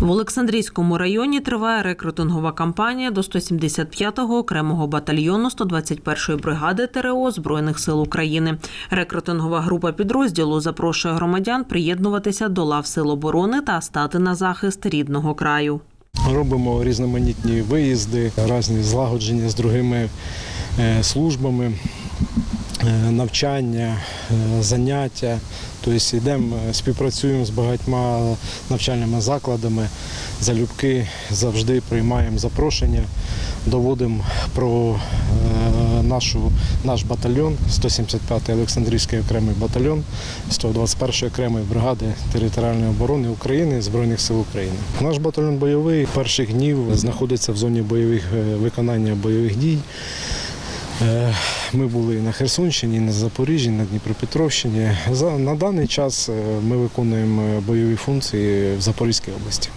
В Олександрійському районі триває рекрутингова кампанія до 175-го окремого батальйону 121-ї бригади ТРО Збройних сил України. Рекрутингова група підрозділу запрошує громадян приєднуватися до лав сил оборони та стати на захист рідного краю. Робимо різноманітні виїзди, різні злагодження з другими е, службами, навчання, е, заняття. Тобто йдемо, е, співпрацюємо з багатьма навчальними закладами, залюбки завжди приймаємо запрошення, доводимо про е, нашу, наш батальйон, 175-й Олександрійський окремий батальйон 121-ї окремої бригади територіальної оборони України Збройних сил України. Наш батальйон бойовий перших днів знаходиться в зоні бойових е, виконання бойових дій. Е, Ми були на Херсонщині, на Запоріжжі, на Дніпропетровщині. На даний час е, ми виконуємо бойові функції в Запорізькій області.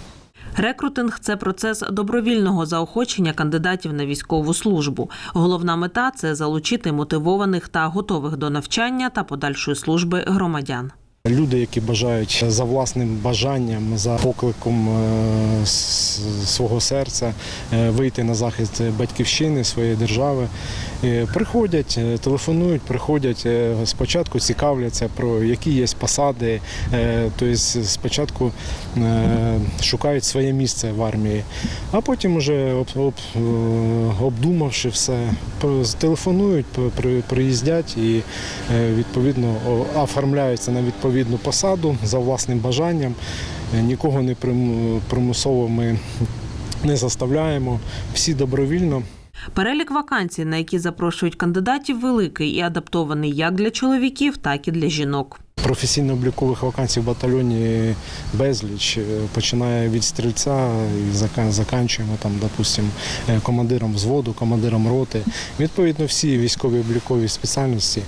Рекрутинг це процес добровільного заохочення кандидатів на військову службу. Головна мета це залучити мотивованих та готових до навчання та подальшої служби громадян. Люди, які бажають за власним бажанням, за покликом е, свого серця е, вийти на захист батьківщини, своєї держави, е, приходять, телефонують, приходять спочатку, цікавляться про які є посади. Тобто спочатку шукають своє місце в армії, а потім, уже об, об, е, обдумавши все, телефонують, при- при- приїздять і е, відповідно оформляються на відповідну посаду за власним бажанням. Е, Нікого не примусово ми не заставляємо. Всі добровільно. Перелік вакансій, на які запрошують кандидатів, великий і адаптований як для чоловіків, так і для жінок. Професійно-облікових вакансій в батальйоні безліч. Е, Починає від стрільця і заканчуємо там, допустим, е, командиром взводу, командиром роти. Відповідно, всі військові облікові спеціальності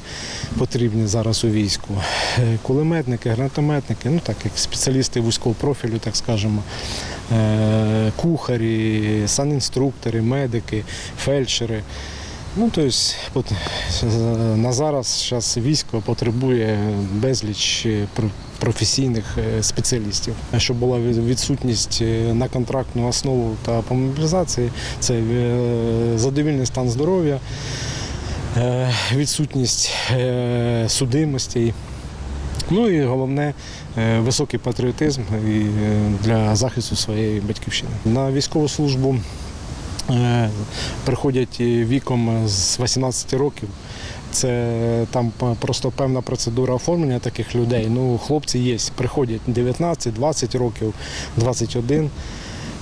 потрібні зараз у війську. Е, Кулеметники, гранатометники, ну так як спеціалісти вузького профілю, так скажемо, кухарі, санінструктори, медики, фельдшери. Ну, тобто, от, е, на зараз зараз військо потребує безліч е, професійних е, спеціалістів. Щоб була відсутність е, на контрактну основу та по мобілізації, це задовільний стан здоров'я, відсутність судимостей. Ну і головне високий патріотизм для захисту своєї батьківщини. На військову службу приходять віком з 18 років. Це там просто певна процедура оформлення таких людей. Ну, хлопці є, приходять 19, 20 років, 21.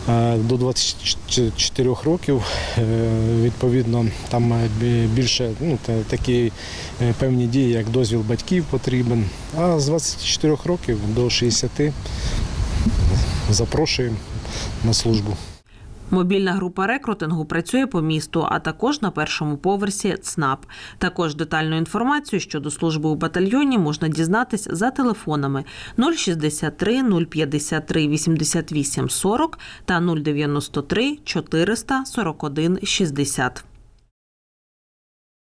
е, До 24 років, е, відповідно, там е, більше ну, такі е, певні дії, як дозвіл батьків потрібен. А з 24 років до 60 запрошуємо на службу. Мобільна група рекрутингу працює по місту, а також на першому поверсі ЦНАП. Також детальну інформацію щодо служби у батальйоні можна дізнатись за телефонами 063 053 88 40 та 093 441 60.